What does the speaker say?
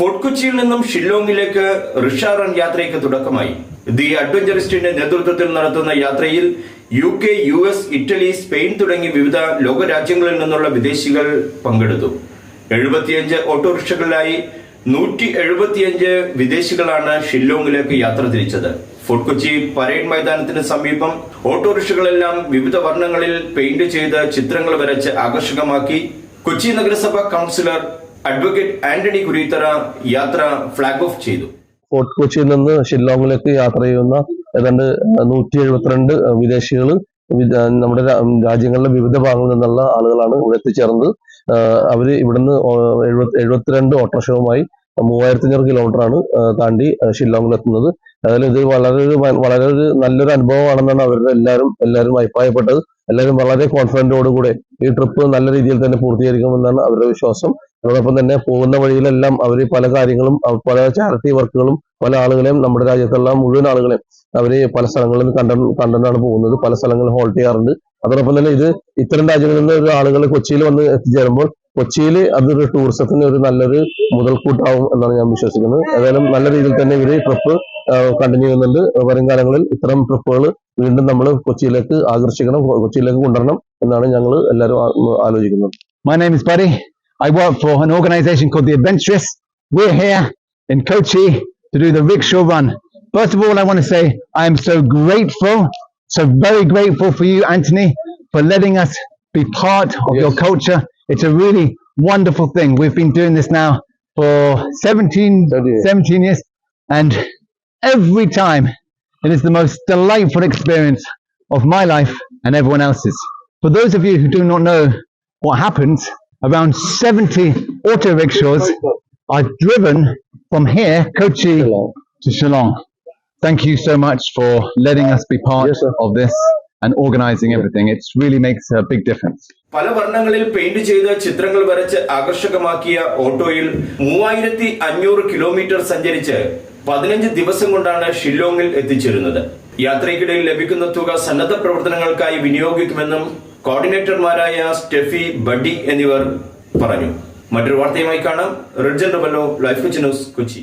Fort കൊച്ചിയിൽ നിന്നും ഷില്ലോങ്ങിലേക്ക് Risha run യാത്രയ്ക്ക് തുടക്കമായി. ദി അഡ്വഞ്ചറിസ്റ്റിന്റെ നേതൃത്വത്തിൽ നടത്തുന്ന യാത്രയിൽ U K U S Italy Spain തുടങ്ങി വിവിധ ലോകരാജ്യങ്ങളിൽ നിന്നുള്ള വിദേശികൾ പങ്കെടുത്തു. എഴുപത്തിയഞ്ച് ഓട്ടോറിക്ഷകളിലായി നൂറ്റി എഴുപത്തിയഞ്ച് വിദേശികളാണ് ഷില്ലോങ്ങിലേക്ക് യാത്ര തിരിച്ചത്. ഫോർട്ട് കൊച്ചി പരേഡ് മൈതാനത്തിന് സമീപം ഓട്ടോറിക്ഷകളെല്ലാം വിവിധ വർണങ്ങളിൽ പെയിന്റ് ചെയ്ത് ചിത്രങ്ങൾ വരച്ച് ആകർഷകമാക്കി. കൊച്ചി നഗരസഭ കൗൺസിലർ അഡ്വക്കേറ്റ് ആന്റണി കുരീത്തറ യാത്ര ഫ്ളാഗ് ഓഫ് ചെയ്തു. ഫോർട്ട് കൊച്ചിയിൽ നിന്ന് ഷില്ലോങ്ങിലേക്ക് യാത്ര ചെയ്യുന്ന ഏതാണ്ട് നൂറ്റി എഴുപത്തിരണ്ട് വിദേശികൾ നമ്മുടെ രാജ്യങ്ങളിലെ വിവിധ ഭാഗങ്ങളിൽ നിന്നുള്ള ആളുകളാണ് ഇവിടെ എത്തിച്ചേർന്നത്. അവർ ഇവിടുന്ന് എഴുപത്തിരണ്ട് ഓട്ടോഷവുമായി മൂവായിരത്തി അഞ്ഞൂറ് കിലോമീറ്റർ ആണ് താണ്ടി ഷില്ലോങ്ങിൽ എത്തുന്നത് അതിൽ ഇത് വളരെ ഒരു വളരെ ഒരു നല്ലൊരു അനുഭവമാണെന്നാണ് അവരുടെ എല്ലാവരും എല്ലാവരും അഭിപ്രായപ്പെട്ടത്. എല്ലാവരും വളരെ കോൺഫിഡന്റോടുകൂടെ ഈ ട്രിപ്പ് നല്ല രീതിയിൽ തന്നെ പൂർത്തീകരിക്കുമെന്നാണ് അവരുടെ വിശ്വാസം. അതോടൊപ്പം തന്നെ പോകുന്ന വഴിയിലെല്ലാം അവർ പല കാര്യങ്ങളും പല ചാരിറ്റി വർക്കുകളും പല ആളുകളെയും നമ്മുടെ രാജ്യത്തുള്ള മുഴുവൻ ആളുകളെയും അവർ പല സ്ഥലങ്ങളിൽ കണ്ട കണ്ടെന്നാണ് പോകുന്നത്. പല സ്ഥലങ്ങളിൽ ഹോൾട്ട് ചെയ്യാറുണ്ട്. അതോടൊപ്പം തന്നെ ഇത് ഇത്തരം രാജ്യങ്ങളിൽ നിന്ന് ആളുകൾ കൊച്ചിയിൽ വന്ന് എത്തിച്ചേരുമ്പോൾ കൊച്ചിയിൽ അതൊരു ടൂറിസത്തിന് ഒരു നല്ലൊരു മുതൽക്കൂട്ടാവും എന്നാണ് ഞാൻ വിശ്വസിക്കുന്നത്. ഏതായാലും നല്ല രീതിയിൽ തന്നെ ഇവർ ട്രിപ്പ് കണ്ടിന്യൂ ചെയ്യുന്നുണ്ട് വരും കാലങ്ങളിൽ ഇത്തരം ട്രിപ്പുകൾ വീണ്ടും നമ്മൾ കൊച്ചിയിലേക്ക് ആകർഷിക്കണം കൊച്ചിയിലേക്ക് കൊണ്ടുവരണം എന്നാണ് ഞങ്ങൾ എല്ലാവരും ആ- ആലോചിക്കുന്നത് My name is Buddy. I work for an organization called The Adventurous. We're here in Kochi to do the rickshaw run. First of all, I want to say I am so grateful, so very grateful for you, Anthony, for letting us be part of your Yes. culture. It's a really wonderful thing. We've been doing this now for 17, 30 years. 17 years, and every time it is the most delightful experience of my life and everyone else's. For those of you who do not know what happens, around 70 auto rickshaws are driven from here, Kochi, to Shillong. Thank you so much for letting us be part Yes, sir. of this and organizing everything. It really makes a big difference. പല വർണ്ണങ്ങളിൽ paint ചെയ്ത് ചിത്രങ്ങൾ വരച്ച് ആകർഷകമാക്കിയ ഓട്ടോയിൽ മൂവായിരത്തി അഞ്ഞൂറ് kilometre സഞ്ചരിച്ച് പതിനഞ്ച് ദിവസം കൊണ്ടാണ് ഷില്ലോങ്ങിൽ എത്തിച്ചേരുന്നത്. യാത്രയ്ക്കിടയിൽ ലഭിക്കുന്ന തുക സന്നദ്ധ പ്രവർത്തനങ്ങൾക്കായി വിനിയോഗിക്കുമെന്നും കോർഡിനേറ്റർമാരായ സ്റ്റെഫി ബഡി എന്നിവർ പറഞ്ഞു. മറ്റൊരു വാർത്തയുമായി കാണാം. റിഡ്ജൻ റബല്ലോ ലൈഫ് ന്യൂസ് കൊച്ചി.